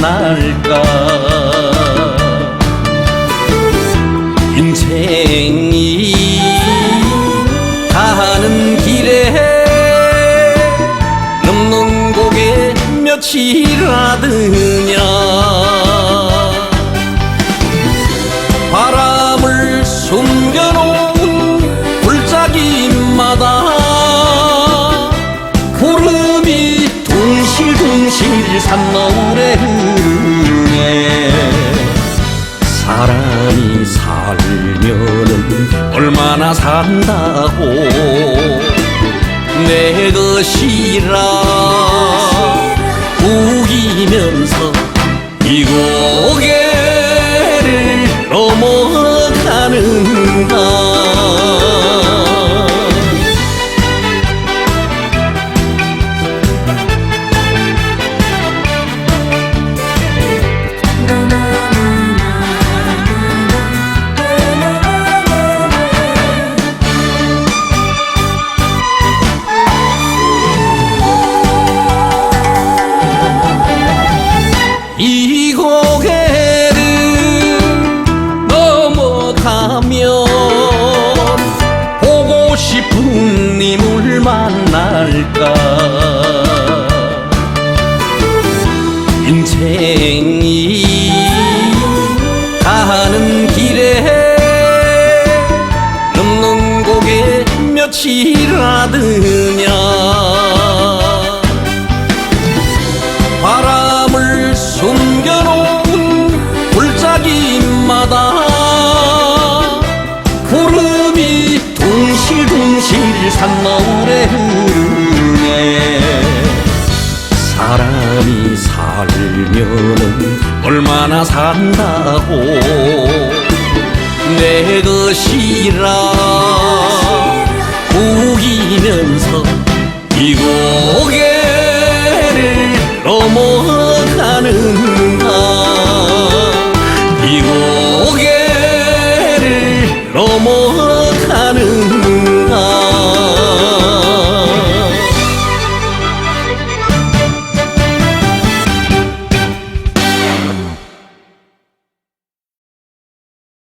만날까? 인생이 가는 길에 넘는 고개 며칠하드냐? 바람을 숨겨놓은 골짜기마다 구름이 둥실둥실 산너울 에 흐르네. 사람이 살면은 얼마나 산다고 내 것이라. 우기면서 이 고개 만날까? 인생이 가는 길에 넘는 고개 며칠하드냐? 바람을 숨겨놓은 둥실둥실 산너울 사람이 살면은 얼마나 산다고. 내 것이라. 우기면서 이 고개